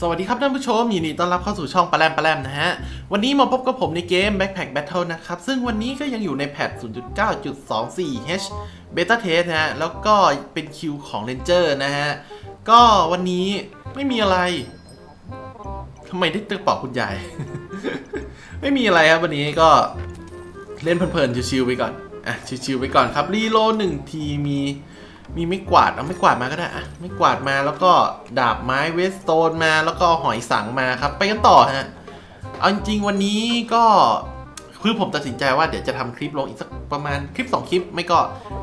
สวัสดีครับท่านผู้ชม ยินดีต้อนรับเข้าสู่ช่องปลาแรมปลาแรมนะฮะ วันนี้มาพบกับผมในเกม Backpack Battle นะครับ ซึ่งวันนี้ก็ยังอยู่ในแพท 0.9.24h Beta Test นะฮะ แล้วก็เป็นคิวของ Ranger นะฮะ ก็วันนี้ไม่มีอะไรทำไมได้ตึกปอกคุณยาย ไม่มีอะไรครับวันนี้ก็เล่นเพลินๆชิวๆไปก่อน อะชิวๆไปก่อนครับรีโลหนึ่งทีมี มีไม่กวาด เอาไม่กวาดมาก็ได้อะไม่กวาดมาแล้วก็ดาบไม้เวสโตนมา แล้วก็หอยสังมาครับ ไปกันต่อฮะ เอาจริงวันนี้ก็คือผมตัดสินใจว่าเดี๋ยวจะทำคลิปลงอีกสักประมาณคลิป 2 คลิป ไม่ก็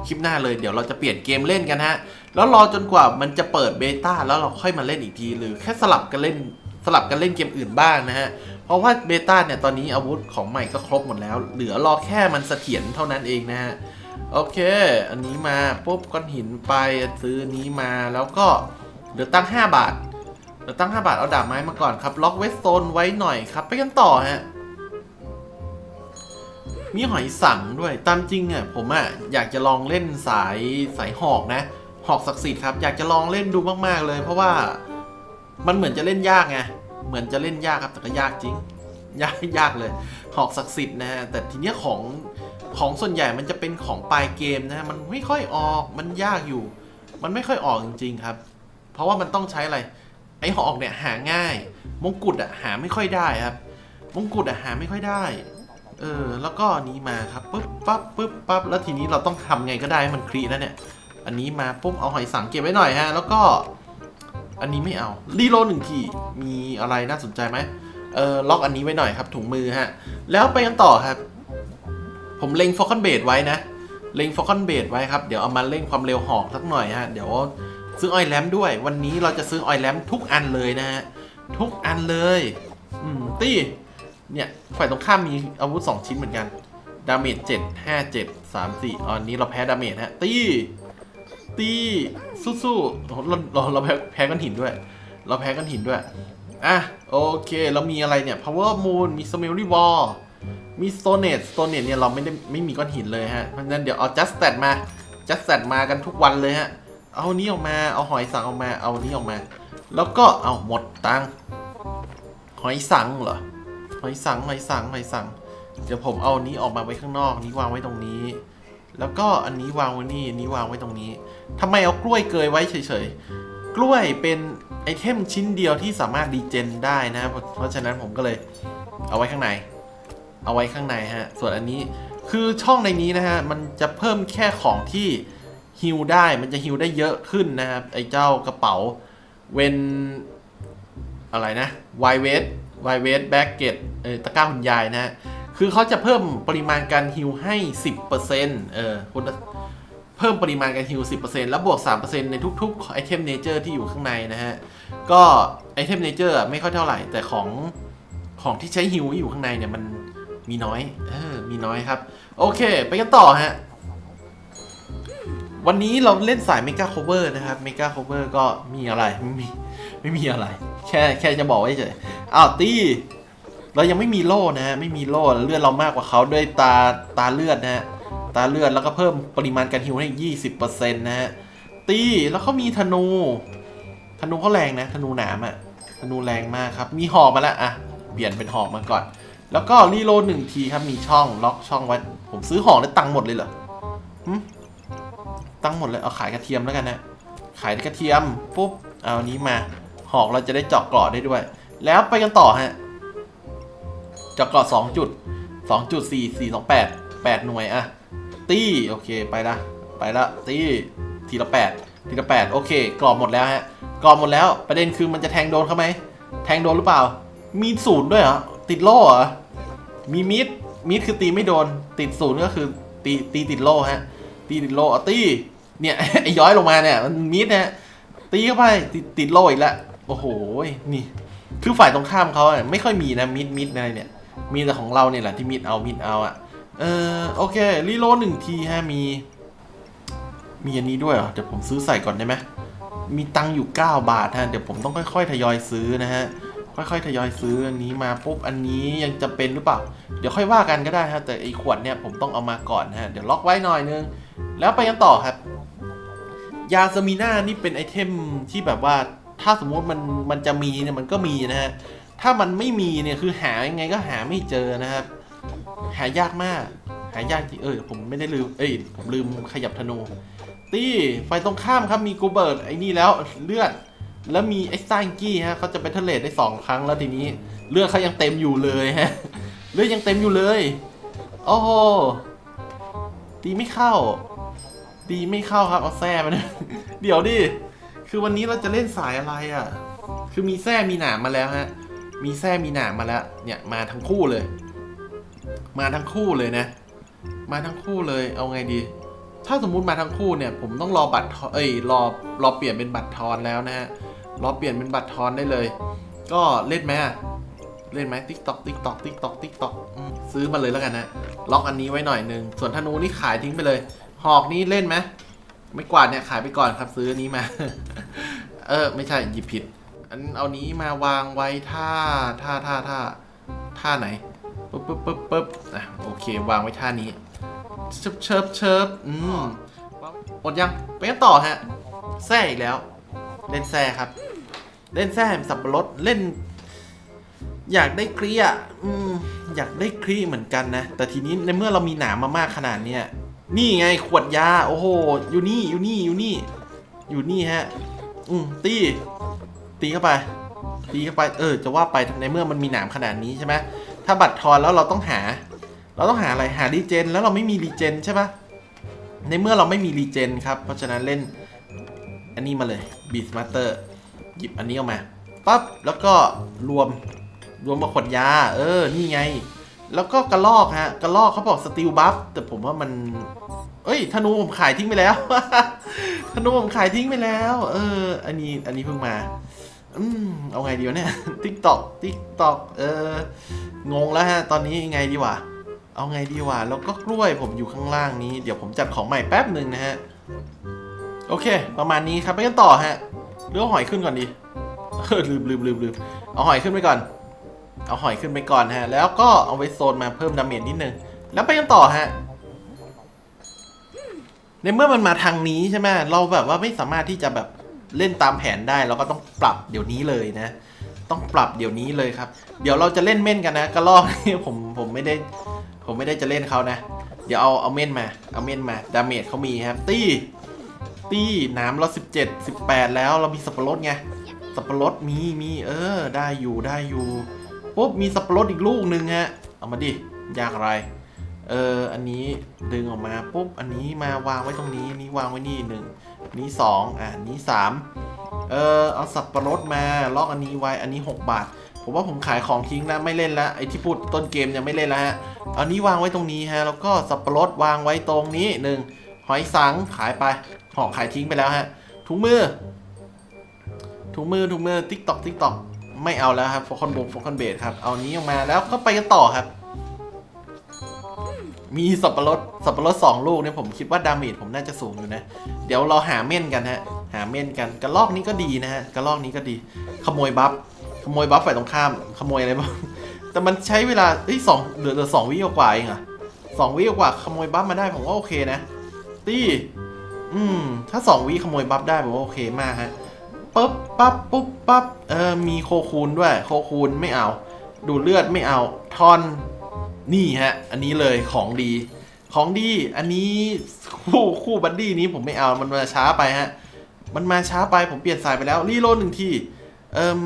คลิปหน้าเลยเดี๋ยวเราจะเปลี่ยนเกมเล่นกันฮะ แล้วรอจนกว่ามันจะเปิดเบต้าแล้วเราค่อยมาเล่นอีกที หรือแค่สลับกันเล่นสลับกันเล่นเกมอื่นบ้างนะฮะ เพราะว่าเบต้าเนี่ยตอนนี้อาวุธของใหม่ก็ครบหมดแล้ว เหลือรอแค่มันเสถียรเท่านั้นเองนะฮะ โอเค อันนี้มาปุ๊บก้อนหินไปซื้อนี้มาแล้วก็เหลือตั้ง 5 บาทเหลือตั้ง 5 บาทเอาดาบไม้มาก่อนครับล็อกเวสโซนไว้หน่อยครับ ไปกันต่อฮะมีหอยสังด้วยตามจริงอะผมอะอยากจะลองเล่นสายสายหอกนะ หอกศักดิ์สิทธิ์ครับอยากจะลองเล่นดูมากๆเลย เพราะว่ามันเหมือนจะเล่นยากไงเหมือนจะเล่นยากครับแต่ก็ยากจริง ยากยากเลย หอกศักดิ์สิทธิ์นะฮะแต่ทีเนี้ยของ ของส่วนใหญ่มันจะเป็นของปลายเกมนะฮะมันไม่ค่อยออกมันยากอยู่ มันไม่ค่อยออกจริง ๆ ครับ เพราะว่ามันต้องใช้อะไร ไอ้หอกเนี่ยหาง่าย มงกุฎอะหาไม่ค่อยได้ครับ มงกุฎอะหาไม่ค่อยได้ เออ แล้วก็นี้มาครับปุ๊บปั๊บปุ๊บปั๊บแล้วทีนี้เราต้องทำไงก็ได้ให้มันคลีนะเนี่ย อันนี้มาปุ๊บเอาหอยสังเก็บไว้หน่อยฮะ แล้วก็ อันนี้ไม่เอารีโลหนึ่งทีมีอะไรน่าสนใจไหมเออล็อกอันนี้ไว้หน่อยครับถุงมือฮะ แล้วไปกันต่อครับ ผมเล็งฟอคอนเบดไว้นะ เล็งฟอคอนเบดไว้ครับ เดี๋ยวเอามาเร่งความเร็วหอกสักหน่อยฮะ เดี๋ยวซื้อออยแลมด้วย วันนี้เราจะซื้อออยแลมทุกอันเลยนะฮะ ทุกอันเลย อืมตี้เนี่ย ฝ่ายตรงข้ามมีอาวุธ 2 ชิ้นเหมือนกัน ดาเมจ7 5 7 3 4อันนี้เราแพ้ดาเมจฮะ ตี้ตี้สู้ๆเราเราเราแพ้แพ้ก้อนหินด้วย เราแพ้ก้อนหินด้วย อะ โอเค เรามีอะไรเนี่ย power moon มี smelly wall มี stone age stone age เนี่ยเราไม่ได้ไม่มีก้อนหินเลยฮะ เพราะฉะนั้นเดี๋ยวเอา just stat มา just stat มากันทุกวันเลยฮะ เอานี้ออกมาเอาหอยสังออกมาเอานี้ออกมา แล้วก็เอาหมดตังหอยสังเหรอหอยสังหอยสังหอยสัง เดี๋ยวผมเอานี้ออกมาไว้ข้างนอกนี้วางไว้ตรงนี้ แล้วก็อันนี้วางไว้นี่อันนี้วางไว้ตรงนี้ทำไมเอากล้วยเกยไว้เฉยๆกล้วยเป็นไอเทมชิ้นเดียวที่สามารถดีเจนได้นะเพราะเพราะฉะนั้นผมก็เลยเอาไว้ข้างใน เอาไว้ข้างในฮะ ส่วนอันนี้คือช่องในนี้นะฮะ มันจะเพิ่มแค่ของที่ฮิลได้ มันจะฮิลได้เยอะขึ้นนะครับ ไอ้เจ้ากระเป๋าเวนอะไรนะไวเวสไวเวสแบ็กเก็ตเออตะกร้าคุณยายนะฮะ คือเขาจะเพิ่มปริมาณการฮิลให้ 10%เออคุณเพิ่มปริมาณการฮิล10%แล้วบวก 3%ในทุกๆไอเทมเนเจอร์ที่อยู่ข้างในนะฮะ ก็ไอเทมเนเจอร์ไม่ค่อยเท่าไหร่ แต่ของของที่ใช้ฮิลอยู่ข้างในเนี่ยมัน มีน้อย เออ มีน้อยครับ โอเค ไปกันต่อฮะ วันนี้เราเล่นสายเมกาโคเวอร์นะครับ เมกาโคเวอร์ก็มีอะไรไม่มีไม่มีอะไร แค่แค่จะบอกไว้เฉยอ้าวตี้เรายังไม่มีโล่นะฮะ ไม่มีโล่เลือดเรามากกว่าเขาด้วยตาตาเลือดนะฮะ ตาเลือดแล้วก็เพิ่มปริมาณการฮิวให้ยี่สิบเปอร์เซ็นต์นะฮะ ตีแล้วเขามีธนู ธนูเขาแรงนะ ธนูหนามอะ่ะ ธนูแรงมากครับ มีหอกมาแล้วอะ เปลี่ยนเป็นหอกมาก่อน แล้วก็รีโหลดหนึ่งทีครับ มีช่องล็อกช่องไว้ ผมซื้อหอกได้ตังค์หมดเลยเหรอหึตังค์หมดเลย เอาขายกระเทียมแล้วกันนะ ขายกระเทียมปุ๊บ เอาอันนี้มา หอกเราจะได้เจาะกราะได้ด้วย แล้วไปกันต่อฮะ เจาะกราะสองจุดสองจุดสี่สี่สองแปดแปดหน่วยอะ ตี้โอเคไปละ ไปละ ตี้ทีละแปดทีละแปดโอเค กรอบหมดแล้วฮะ กรอบหมดแล้ว ประเด็นคือมันจะแทงโดนเขาไหม แทงโดนหรือเปล่า มีศูนย์ด้วยเหรอ ติดโล่เหรอ มีมิดมิดคือตีไม่โดน ติดศูนย์ก็คือตีตีติดโล่ฮะ ตีติดโล่เอตีเนี่ยไอ้ย้อยลงมาเนี่ยมันมิดนะฮะตีเข้าไปติดติดโล่อีกแล้วโอ้โหนี่คือฝ่ายตรงข้ามเขาไม่ค่อยมีนะมิดมิดอะไรเนี่ย มีแต่ของเราเนี่ยแหละที่มิดเอามิดเอาอะเออโอเครีโลหนึ่งทีฮะมี มีอันนี้ด้วยเหรอเดี๋ยวผมซื้อใส่ก่อนได้ไหมมีตังค์อยู่ 9 บาทฮะเดี๋ยวผมต้องค่อยๆทยอยซื้อนะฮะ ค่อยๆทยอยซื้ออันนี้มาปุ๊บอันนี้ยังจะเป็นหรือเปล่า เดี๋ยวค่อยว่ากันก็ได้ฮะแต่ไอขวดเนี่ยผมต้องเอามาก่อนฮะเดี๋ยวล็อกไว้หน่อยนึง แล้วไปกันต่อครับ ยาสมิน่านี่เป็นไอเทมที่แบบว่าถ้าสมมติมันมันจะมีเนี่ยมันก็มีนะฮะถ้ามันไม่มีเนี่ยคือหายังไงก็หาไม่เจอนะครับ หายากมาก หายากจริงเออผมไม่ได้ลืมเอ้ยผมลืมขยับธนูตี้ไฟตรงข้ามครับมีกูเบิร์ตไอ้นี่แล้วเลือด แล้วมีไอ้ซ่างกี้ฮะเขาจะไปเทเลตได้สองครั้งแล้วทีนี้ เลือดเขายังเต็มอยู่เลยฮะ เลือดยังเต็มอยู่เลย โอ้โหตีไม่เข้า ตีไม่เข้าครับเอาแซ่มาเนี่ยเดี๋ยวดิ คือวันนี้เราจะเล่นสายอะไรอะ คือมีแซ่มีหนามมาแล้วฮะ มีแซ่มีหนามมาแล้ว เนี่ยมาทั้งคู่เลย มาทั้งคู่เลยนะ มาทั้งคู่เลยเอาไงดีถ้าสมมุติมาทั้งคู่เนี่ย ผมต้องรอบัตรทอนเอ้ยรอรอเปลี่ยนเป็นบัตรทอนแล้วนะฮะ รอเปลี่ยนเป็นบัตรทอนได้เลย ก็เล่นไหมอะเล่นไหมติ๊กตอกติ๊กตอกติ๊กตอกติ๊กตอกซื้อมาเลยแล้วกันนะล็อกอันนี้ไว้หน่อยหนึ่งส่วนธนูนี่ขายทิ้งไปเลย หอกนี่เล่นไหมไม่กวาดเนี่ยขายไปก่อนครับซื้ออันนี้มา เออ ไม่ใช่หยิบผิด อันเอานี้มาวางไว้ท่าท่าท่าท่าท่าไหนปึ๊บปึ๊บปึ๊บปึ๊บอะโอเค วางไว้ท่านี้เชิบเชิบเชิบอืมหมดยังไปกันต่อฮะแซ่อีกแล้ว เล่นแซ่ครับ เล่นแซ่สับปะรดเล่น อยากได้คลีอะอืมอยากได้คลีเหมือนกันนะ แต่ทีนี้ในเมื่อเรามีหนามมามากขนาดเนี้ยนี่ไงขวดยา โอ้โห อยู่นี่อยู่นี่อยู่นี่ อยู่นี่ฮะ อืมตี ตีเข้าไป ตีเข้าไป เออ จะว่าไปในเมื่อมันมีหนามขนาดนี้ใช่ไหมถ้าบัตรทอนแล้วเราต้องหา เราต้องหาอะไรหารีเจน แล้วเราไม่มีรีเจนใช่ปะในเมื่อเราไม่มีรีเจนครับ เพราะฉะนั้นเล่น อันนี้มาเลย บีสมาสเตอร์หยิบอันนี้ออกมาปั๊บแล้วก็รวมรวมมาขวดยา เออ นี่ไง แล้วก็กระลอกฮะ กระลอกเขาบอกสติลบัฟแต่ผมว่ามัน เอ้ยธนูผมขายทิ้งไปแล้วธนูผมขายทิ้งไปแล้ว เออ อันนี้อันนี้เพิ่งมาอืมเอาไงดีวะเนี่ยติ๊กตอกติ๊กตอกเอองงแล้วฮะ ตอนนี้ยังไงดีวะเอาไงดีวะแล้วก็กล้วยผมอยู่ข้างล่างนี้ เดี๋ยวผมจัดของใหม่แป๊บหนึ่งนะฮะ โอเค ประมาณนี้ครับไปกันต่อฮะเรื่องหอยขึ้นก่อนดีลืมลืมลืมลืมเอาหอยขึ้นไปก่อน เอาหอยขึ้นไปก่อนฮะ แล้วก็เอาไว้โซนมาเพิ่มดาเมจนิดนึง แล้วไปกันต่อฮะ ในเมื่อมันมาทางนี้ใช่ไหมเราแบบว่าไม่สามารถที่จะแบบเล่นตามแผนได้ เราก็ต้องปรับเดี๋ยวนี้เลยนะ ต้องปรับเดี๋ยวนี้เลยครับ เดี๋ยวเราจะเล่นเม่นกันนะกระลอกผมผมไม่ได้ ผมไม่ได้จะเล่นเขานะ เดี๋ยวเอาเอาเม่นมา เอาเม่นมา ดาเมจเขามีครับ ตี้ ตี้น้ำเราสิบเจ็ดสิบแปดแล้วเรามีสับปะรดไง สับปะรดมีมีเออ ได้อยู่ได้อยู่ปุ๊บมีสับปะรดอีกลูกหนึ่งฮะ เอามาดิ ยากอะไร เออ อันนี้ดึงออกมาปุ๊บ อันนี้มาวางไว้ตรงนี้ อันนี้วางไว้นี่หนึ่งนี้สองอะนี้สามเออ เอาสับปะรดมา ล็อกอันนี้ไว้ อันนี้หกบาท ผมว่าผมขายของทิ้งแล้วไม่เล่นแล้วไอ้ที่พูดต้นเกมยังไม่เล่นแล้วฮะ อันนี้วางไว้ตรงนี้ฮะ แล้วก็สับปะรดวางไว้ตรงนี้หนึ่งหอยสังขายไป ห่อขายทิ้งไปแล้วฮะถุงมือถุงมือถุงมือติ๊กตอกติ๊กตอกไม่เอาแล้วครับโฟคอนบงโฟคอนเบดครับ เอานี้ออกมาแล้วก็ไปกันต่อครับ มีสับปะรดสับปะรดสองลูกเนี่ยผมคิดว่าดาเมจผมน่าจะสูงอยู่นะ เดี๋ยวเราหาเม่นกันฮะ หาเม่นกันกระลอกนี้ก็ดีนะฮะกระลอกนี้ก็ดี ขโมยบัฟขโมยบัฟฝ่ายตรงข้าม ขโมยอะไรบ้างแต่มันใช้เวลาเอ้ยสองเหลือเหลือสองวิกว่าเองอะสองวิกว่าขโมยบัฟมาได้ผมว่าโอเคนะ ตี้ อืม ถ้าสองวิขโมยบัฟได้ผมว่าโอเคมากฮะปุ๊บปั๊บปุ๊บปั๊บเออมีโคคูนด้วย โคคูนไม่เอา ดูเลือดไม่เอาทอนนี่ฮะ อันนี้เลยของดี ของดีอันนี้คู่คู่บัดดี้นี้ผมไม่เอามันมาช้าไปฮะ มันมาช้าไปผมเปลี่ยนสายไปแล้ว รีโหลดหนึ่งทีเอิม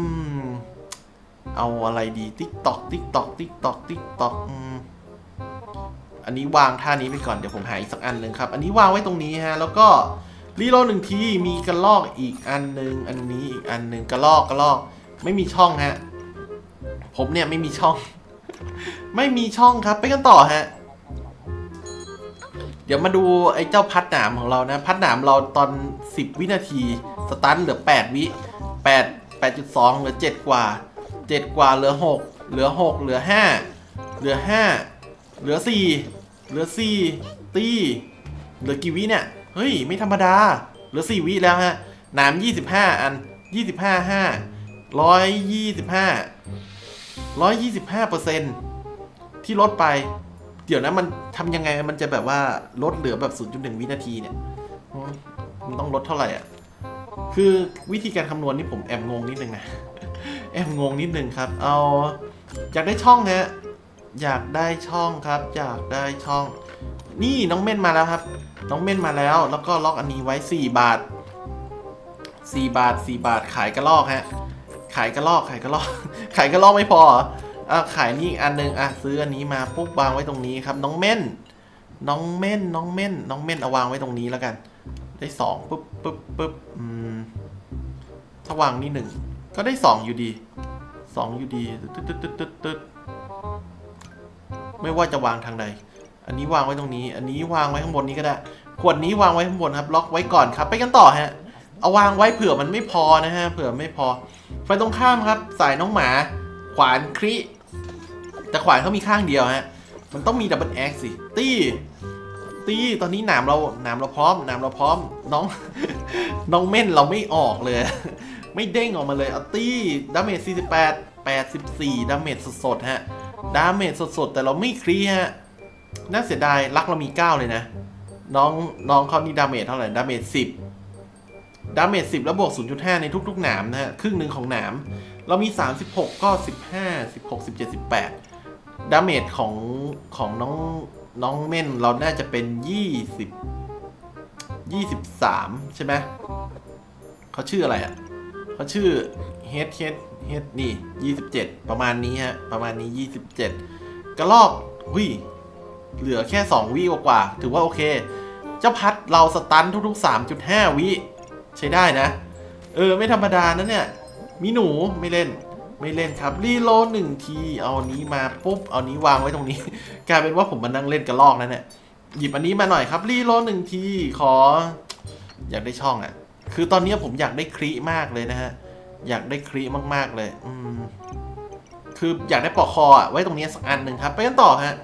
เอาอะไรดีติ๊กตอกติ๊กตอกติ๊กตอกติ๊กตอกอั อันนี้วางท่านี้ไปก่อนเดี๋ยวผมหาอีกสักอันหนึ่งครับ อันนี้วางไว้ตรงนี้ฮะ แล้วก็รีโหลหนึ่งทีมีกระลอกอีกอันหนึ่งอันนี้อีกอันหนึ่งกระลอกกระลอก ไม่มีช่องฮะ ผมเนี่ยไม่มีช่อง ไม่มีช่องครับ ไปกันต่อฮะ เดี๋ยวมาดูไอ้เจ้าพัดหนามของเรานะ พัดหนามเราตอน 10 วินาที สตันเหลือ 8 วิ 8 8.2เหลือ 7 กว่า 7 กว่าเหลือ 6 เหลือ 6 เหลือ 5 เหลือ 5 เหลือ 4 เหลือ4ตีเหลือกี่วิเนี่ย เฮ้ย ไม่ธรรมดา เหลือ4วิแล้วฮะ หนาม25อัน25 5 125 125เปอร์เซ็นที่ลดไป เดี๋ยวนะมันทำยังไงมันจะแบบว่าลดเหลือแบบ0.1วินาทีเนี่ย มันต้องลดเท่าไหร่อะ คือวิธีการคำนวณนี่ผมแอบงงนิดนึงนะ แอบงงนิดนึงครับ เอาอยากได้ช่องฮะ อยากได้ช่องครับ อยากได้ช่อง นี่น้องเม่นมาแล้วครับ น้องเม่นมาแล้ว แล้วก็ล็อกอันนี้ไว้ 4 บาท 4 บาท 4 บาทขายกระลอกฮะ ขายกระลอกขายกระลอก ขายกระลอกไม่พออะขายนี่อีกอันหนึงอะซื้ออันนี้มาปุ๊บวางไว้ตรงนี้ครับ น้องเม่น น้องเม่นน้องเม่นน้องเม่นเอาวางไว้ตรงนี้แล้วกัน ได้สองปุ๊บปุ๊บปุ๊บอืมถ้าวางนี่หนึ่งก็ได้สองอยู่ดีสองอยู่ดีตดตึ๊ดตึ๊ดตึ๊ดตึ๊ด ไม่ว่าจะวางทางใด อันนี้วางไว้ตรงนี้ อันนี้วางไว้ข้างบนนี้ก็ได้ ขวดนี้วางไว้ข้างบนครับ ล็อกไว้ก่อนครับ ไปกันต่อฮะ เอาวางไว้เผื่อมันไม่พอนะฮะ เผื่อไม่พอ ไฟตรงข้ามครับ สายน้องหมา ขวานคริแต่ขวานเขามีข้างเดียวฮะ มันต้องมีดับเบิลแอคสิ ตี้ ตี้ ตอนนี้หนามเรา หนามเราพร้อม หนามเราพร้อม น้อง น้องเม่นเราไม่ออกเลย ไม่เด้งออกมาเลย เอาตี้ ดาเมจ48 84 ดาเมจสดๆฮะ ดาเมจสดๆ แต่เราไม่คลีฮะ น่าเสียดาย รักเรามี 9 เลยนะ น้องน้องเขานี่ดาเมจเท่าไหร่ ดาเมจ10 ดาเมจ10 แล้วบวก 0.5 ในทุกๆ หนามนะฮะ ครึ่งหนึ่งของหนาม เรามี 36 ก็ 15 16 17 18 ดาเมจของของน้องน้องเม่นเราน่าจะเป็น 20 23 ใช่ไหมเขาชื่ออะไรอะเขาชื่อเฮดเฮด H H H นี่ 27 ประมาณนี้ฮะ ประมาณนี้ 27 กระลอกหุยเหลือแค่ 2 วิกว่า ถือว่าโอเค เจ้าพัดเราสตันทุกๆ 3.5 วิ ใช้ได้นะ เออ ไม่ธรรมดานะเนี่ย มีหนูไม่เล่น ไม่เล่นครับ รีโลหนึ่งที เอานี้มาปุ๊บ เอานี้วางไว้ตรงนี้ กลายเป็นว่าผมมานั่งเล่นกระลอกนั่นเนี่ย หยิบอันนี้มาหน่อยครับ รีโลหนึ่งที ขอ อยากได้ช่องอะ คือตอนนี้ผมอยากได้ครีมากเลยนะฮะ อยากได้ครีมาก ๆ เลย อืม คืออยากได้ปลอกคออะไว้ตรงนี้สักอันหนึ่งครับ ไปกันต่อฮะ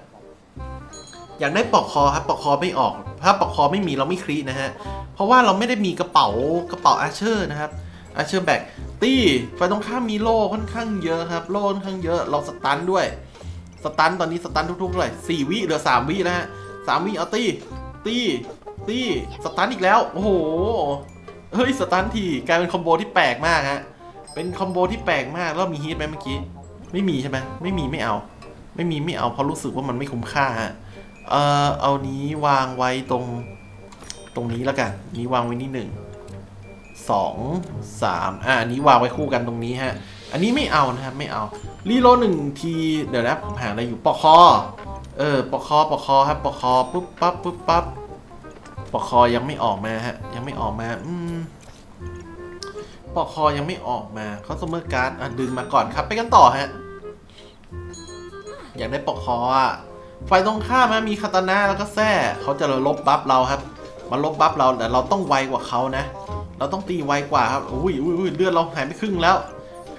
อยากได้ปลอกคอครับปลอกคอไม่ออก ถ้าปลอกคอไม่มีเราไม่ครีนะฮะ เพราะว่าเราไม่ได้มีกระเป๋ากระเป๋าอาเชอร์นะครับ อาเชอร์แบกตี้ไฟตรงข้ามมีโล่ค่อนข้างเยอะครับ โล่ค่อนข้างเยอะ เราสตันด้วย สตันตอนนี้สตันทุกๆเลยสี่วิเหลือสามวิแล้วฮะสามวิเอาตี้ ตี้ตี้สตันอีกแล้ว โอ้โห เฮ้ย สตันทีกลายเป็นคอมโบที่แปลกมากฮะ เป็นคอมโบที่แปลกมาก แล้วมีฮีทไหมเมื่อกี้ ไม่มีใช่ไหมไม่มีไม่เอา ไม่มีไม่เอาเพราะรู้สึกว่ามันไม่คุ้มค่าฮะเออเอานี้วางไว้ตรง ตรงนี้แล้วกัน นี้วางไว้นี่หนึ่งสองสามอะอันนี้วางไว้คู่กันตรงนี้ฮะ อันนี้ไม่เอานะครับไม่เอารีโหลหนึ่งทีเดี๋ยวนะผมหาอะไรอยู่ปอกคอเออปอกคอปอกคอครับปอกคอปุ๊บปั๊บปุ๊บปั๊บปอกคอยังไม่ออกมาฮะ ยังไม่ออกมา อืม ปอกคอยังไม่ออกมาเขาสมอร์การ์ดอะดึงมาก่อนครับไปกันต่อฮะ อยากได้ปอกคออะไฟตรงข้ามมีคาตานะแล้วก็แท้เขาจะลบบัฟเราครับมาลบบัฟเราแต่เราต้องไวกว่าเขานะ เราต้องตีไวกว่าครับอุ้ยอุ้ยอุ้ยเลือดเราหายไปครึ่งแล้ว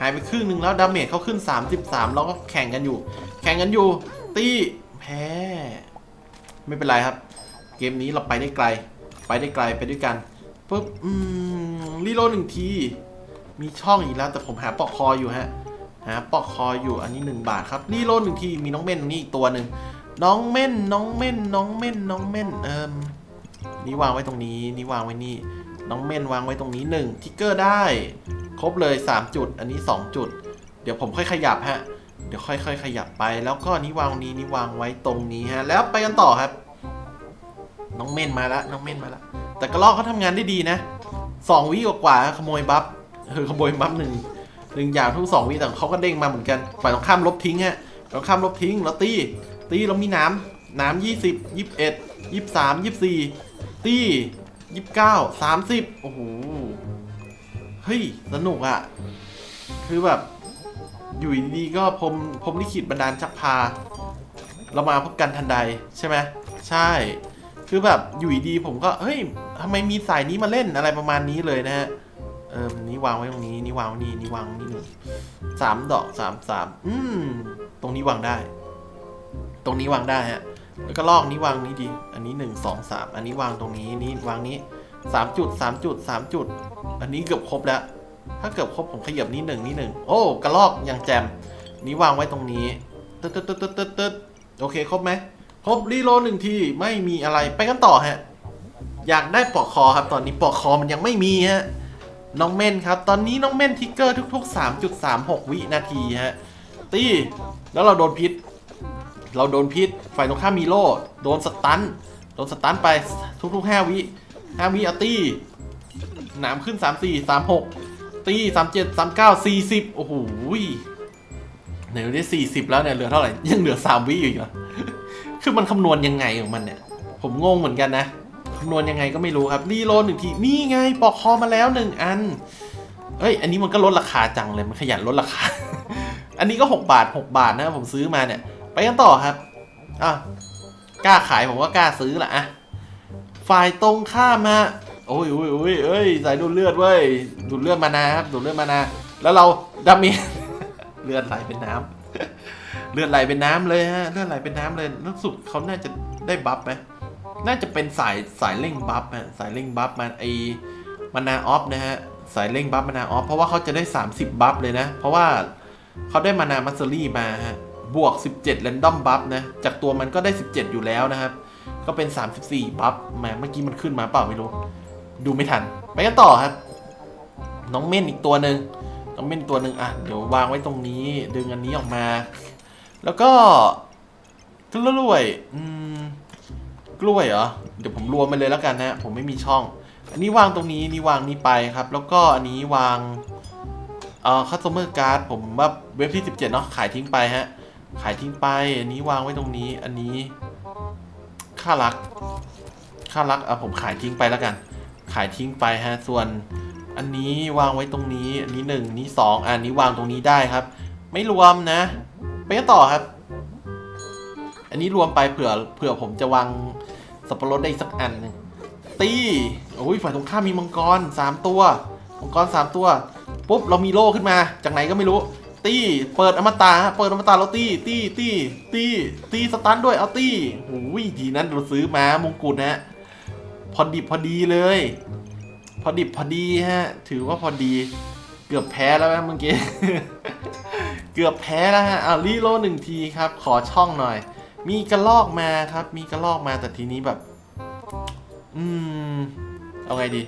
หายไปครึ่งหนึ่งแล้วดาเมจเขาขึ้น 33 เราก็แข่งกันอยู่ แข่งกันอยู่ ตีแพ้ไม่เป็นไรครับ เกมนี้เราไปได้ไกล ไปได้ไกลไปด้วยกัน ปุ๊บอืมรีโหลดหนึ่งที มีช่องอีกแล้ว แต่ผมหาปลอกคออยู่ฮะ หาปลอกคออยู่อันนี้ 1 บาทครับรีโหลดหนึ่งทีมีน้องเม่นตรงนี้อีกตัวหนึ่งน้องเม่นน้องเม่นน้องเม่นน้องเม่นเอิมนี่วางไว้ตรงนี้นี่วางไว้นี่น้องเม่นวางไว้ตรงนี้1ทิกเกอร์ได้ ครบเลย 3 จุด อันนี้ 2 จุด เดี๋ยวผมค่อยขยับฮะ เดี๋ยวค่อย ๆ ขยับไป แล้วก็นี้วางนี้นี่วางไว้ตรงนี้ฮะ แล้วไปกันต่อครับ น้องเม่นมาล้วน้องเม่นมาแล้ว แต่กระลอกเขาทำงานได้ดีนะสองวิกว่าขโมยบัฟเออขโมยบัฟหนึ่งหนึ่งอย่างทุกสองวิแต่เขาก็เด้งมาเหมือนกันฝ่ายตรงข้ามลบทิ้งฮะตรงข้ามลบทิ้งแล้วตีตีเรามีน้ำน้ำยี่สิบยี่สิบเอ็ดยี่สิบสามยี่สิบสี่ตียี่สิบเก้าสามสิบโอ้โหเฮ้ยสนุกอะคือแบบอยู่ดีๆก็พรมพรมลิขิตบันดาลชักพา เรามาพบกันทันใดใช่ไหมใช่ คือแบบอยู่ดีๆผมก็เฮ้ยทำไมมีสายนี้มาเล่นอะไรประมาณนี้เลยนะฮะเออนี้วางไว้ตรงนี้นี่วางนี่นี่วางนี่หนึ่งสามดอกสามสามอืมตรงนี้วางได้ ตรงนี้วางได้ฮะแล้วก็ลอกนี้วางนี้ดี อันนี้หนึ่งสองสามอันนี้วางตรงนี้นี่วางนี้สามจุดสามจุดสามจุด อันนี้เกือบครบแล้ว ถ้าเกือบครบผมขยับนี้หนึ่งนี่หนึ่งโอ้กระลอกอยังแจมนี้วางไว้ตรงนี้ตึ๊ดตึ๊ดตึ๊ดตึ๊ดตึ๊ดตึ๊ดโอเคครบไหม ครบรีโลหนึ่งทีไม่มีอะไรไปกันต่อฮะ อยากได้ปลอกคอครับตอนนี้ปลอกคอมันยังไม่มีฮะน้องเม่นครับ ตอนนี้น้องเม่นทิกเกอร์ทุก ๆ 3.36 วินาทีฮะตีแล้วเราโดนพิษ เราโดนพิษฝ่ายตรงข้ามมีโล่โดนสตันโดนสตันไปทุกๆ 5 วิ 5 วิเอาตีหนามขึ้น 3 4 3 6 ตี 3 7 3 9 40 โอ้โหไหนดูได้40 แล้วเนี่ยเหลือเท่าไหร่ ยังเหลือ 3 วิอยู่อีกเหรอ คือมันคำนวณยังไงของมันเนี่ย ผมงงเหมือนกันนะคำนวณยังไงก็ไม่รู้ครับรีโลดหนึ่งทีนี่ไงปอกคอมาแล้วหนึ่งอันเอ้ย อันนี้มันก็ลดราคาจังเลยมันขยันลดราคา อันนี้ก็ 6 บาท 6 บาทนะผมซื้อมาเนี่ย ไปกันต่อครับอะกล้าขายผมก็กล้าซื้อละอะฝ่ายตรงข้ามมาโอ้ยโอ้ยโอ้ยเอ้ยสายดูดเลือดเว้ยดูดเลือดมานาครับดูดเลือดมานา แล้วเราดามจเลือดไหลเป็นน้ำ เลือดไหลเป็นน้ำเลยฮะเลือดไหลเป็นน้ำเลยรู้สึกเขาน่าจะได้บัฟไหมน่าจะเป็นสายสายเร่งบัฟฮะสายเร่งบัฟมาไอมานาออฟนะฮะสายเร่งบัฟมานาออฟเพราะว่าเขาจะได้ 30 บัฟเลยนะ เพราะว่าเขาได้มานามัสเซอรี่มาฮะบวก 17แรนดอมบัฟนะจากตัวมันก็ได้ 17 อยู่แล้วนะครับ ก็เป็น 34บัฟแหมเมื่อกี้มันขึ้นมาเปล่าไม่รู้ ดูไม่ทัน ไปกันต่อครับ น้องเม่นอีกตัวหนึ่งน้องเม่นตัวหนึ่งอะเดี๋ยววางไว้ตรงนี้ ดึงอันนี้ออกมา แล้วก็กล้วยอืมกล้วยเหรอ เดี๋ยวผมรวมไปเลยแล้วกันนะ ผมไม่มีช่อง อันนี้วางตรงนี้นี่วางนี้ไปครับ แล้วก็อันนี้วางเอ่อคัสเตอร์การ์ดผมว่าเว็บที่ 17 เนาะขายทิ้งไปฮะ ขายทิ้งไป อันนี้วางไว้ตรงนี้ อันนี้ค่ารัก ค่ารักอะผมขายทิ้งไปแล้วกัน ขายทิ้งไปฮะ ส่วนอันนี้วางไว้ตรงนี้ อันนี้หนึ่งนี้สองอันนี้วางตรงนี้ได้ครับ ไม่รวมนะ ไปกันต่อครับ อันนี้รวมไปเผื่อเผื่อผมจะวางสับปะรดได้สักอันหนึงตีโอ้ยฝ่ายตรงข้ามมีมังกรสามตัว มังกรสามตัว ปุ๊บ เรามีโล่ขึ้นมา จากไหนก็ไม่รู้ ตี เปิดอมตะฮะเปิดอมตะเราตี ตี ตี ตี ตีสตันด้วย เอาตีโอ้ยทีนั้นเราซื้อมามงกุฎนะฮะพอดิบพอดีเลย พอดิบพอดีฮะ ถือว่าพอดี เกือบแพ้แล้วนะเมื่อกี้ เกือบแพ้แล้วฮะอ่ารีโลหนึ่งทีครับ ขอช่องหน่อย มีกระลอกมาครับ มีกระลอกมาแต่ทีนี้แบบ อืม เอาไงดี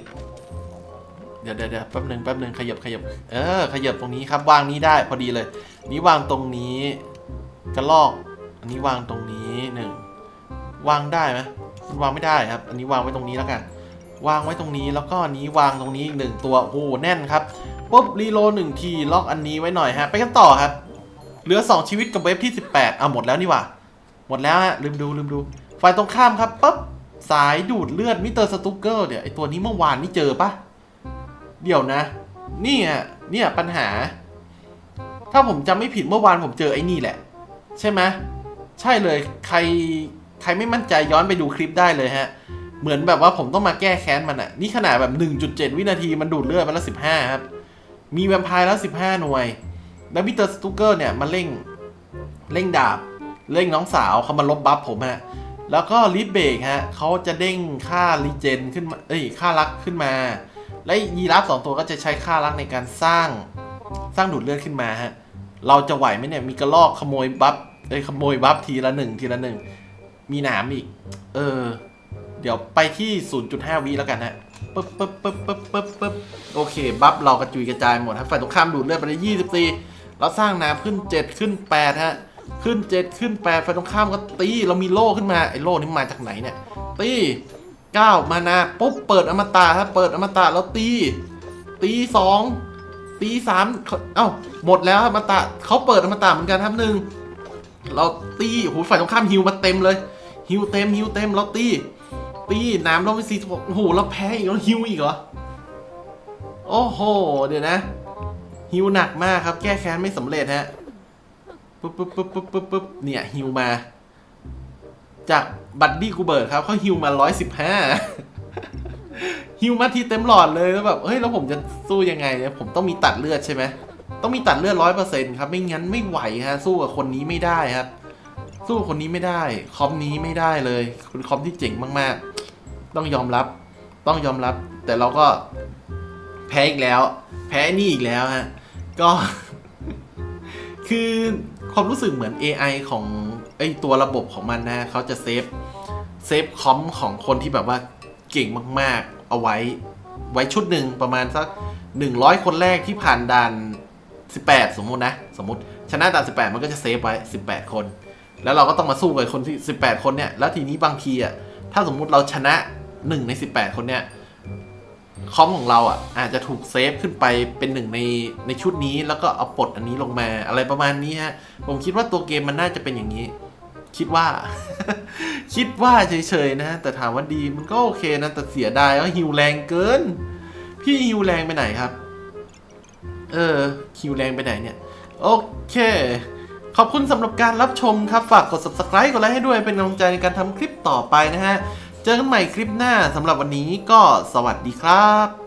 เดี๋ยวเดี๋ยวแป๊บหนึ่งแป๊บหนึ่งขยับขยับ เออ ขยับตรงนี้ครับ วางนี้ได้พอดีเลย นี้วางตรงนี้ กระลอก อันนี้วางตรงนี้หนึ่ง วางได้ไหมวางไม่ได้ครับ อันนี้วางไว้ตรงนี้แล้วกัน วางไว้ตรงนี้แล้วก็อันนี้วางตรงนี้อีกหนึ่งตัวโอ้โหแน่นครับปุ๊บรีโลหนึ่งทีล็อกอันนี้ไว้หน่อยฮะไปกันต่อครับเหลือ 2 ชีวิตกับเวฟที่ 18อะหมดแล้วนี่ว่าหมดแล้วฮะลืมดูลืมดูฝ่ายตรงข้ามครับปั๊บสายดูดเลือดมิสเตอร์สตุกเกอร์เดี๋ยวไอตัวนี้เมื่อวานนี่เจอปะเดี๋ยวนะนี่อะเนี่ยปัญหา ถ้าผมจำไม่ผิดเมื่อวานผมเจอไอ้นี่แหละ ใช่ไหมใช่เลยใครใครไม่มั่นใจย้อนไปดูคลิปได้เลยฮะ เหมือนแบบว่าผมต้องมาแก้แค้นมันอะนี่ขนาดแบบ 1.7 วินาทีมันดูดเลือดมาแล้ว15 ครับ มีแวมไพร์แล้ว 15 หน่วย แล้วมิเตอร์สตุกเกอร์เนี่ยมาเร่งเร่งดาบ เร่งน้องสาวเขามาลบบัฟผมฮะ แล้วก็ลิฟเบกฮะเขาจะเด้งค่ารีเจนขึ้นมาเอ้ยค่ารักขึ้นมา และยีราฟสองตัวก็จะใช้ค่ารักในการสร้างสร้างดูดเลือดขึ้นมาฮะ เราจะไหวไหมเนี่ยมีกระลอกขโมยบัฟเอ้ยขโมยบัฟทีละหนึ่งทีละหนึ่งมีหนามอีก เออ ดี๋ยวไปที่ 0.5 วิแล้วกันฮะปึ๊บปึ๊บปึ๊บปึ๊บปึ๊บปึ๊บโอเค บัฟเรากระจุยกระจายหมดครับฝ่ายตรงข้ามดูดเลือดไปได้24 เราสร้างน้ำขึ้น 7 ขึ้น 8 ฮะ ขึ้น 7 ขึ้น 8 ฝ่ายตรงข้ามก็ตี เรามีโล่ขึ้นมา ไอ้โล่นี่มาจากไหนเนี่ย ตี 9 มานาปุ๊บ เปิดอมตะครับเปิดอมตะแล้วตี ตี 2 ตี3เอ้า หมดแล้วอมตะเขาเปิดอมตะเหมือนกันครับหนึ่งเราตีโอ้โหฝ่ายตรงข้ามฮิวมาเต็มเลยฮิวเต็มฮิวเต็มเราตี ตีน้ำเราไปสี่โอ้โหเราแพ้อีกแล้วฮิวอีกเหรอ โอ้โห เดี๋ยวนะ ฮิวหนักมากครับ แก้แค้นไม่สำเร็จฮะ ปุ๊บปุ๊บปุ๊บปุ๊บปุ๊บปุ๊บเนี่ยฮิวมา จากบัดดี้กูเบิร์ดครับเขาฮิวมาร้อยสิบห้าฮิวมาทีเต็มหลอดเลยแล้วแบบเฮ้ยแล้วผมจะสู้ยังไงเนี่ยผมต้องมีตัดเลือดใช่ไหมต้องมีตัดเลือดร้อยเปอร์เซ็นต์ครับ ไม่งั้นไม่ไหวฮะสู้กับคนนี้ไม่ได้ครับ สู้คนนี้ไม่ได้ คอมนี้ไม่ได้เลยคอมที่เจ๋งมากๆ ต้องยอมรับ ต้องยอมรับ แต่เราก็แพ้อีกแล้ว แพ้นี่อีกแล้วฮะ ก็ คือความรู้สึกเหมือน AI ของไอตัวระบบของมันนะเขาจะเซฟ เซฟคอมของคนที่แบบว่าเก่งมาก ๆ เอาไว้ ไว้ชุดหนึ่งประมาณสัก 100 คนแรกที่ผ่านด่าน 18 สมมุตินะ สมมติ ชนะด่าน 18 มันก็จะเซฟไว้ 18 คน แล้วเราก็ต้องมาสู้กับคนที่ 18 คนเนี่ย แล้วทีนี้บางทีอะ ถ้าสมมุติเราชนะ 1ใน18คนเนี่ยคอมของเราอะอาจจะถูกเซฟขึ้นไปเป็นหนึ่งในในชุดนี้แล้วก็เอาปลดอันนี้ลงมาอะไรประมาณนี้ฮะผมคิดว่าตัวเกมมันน่าจะเป็นอย่างนี้ คิดว่า คิดว่าเฉยๆนะ แต่ถามว่าดีมันก็โอเคนะ แต่เสียดายว่าฮิวแรงเกิน พี่ฮิวแรงไปไหนครับ เออฮิวแรงไปไหนเนี่ย โอเค ขอบคุณสำหรับการรับชมครับ ฝากกด subscribe กดไลค์ให้ด้วยเป็นกำลังใจในการทำคลิปต่อไปนะฮะ เจอกันใหม่คลิปหน้าสำหรับวันนี้ก็สวัสดีครับ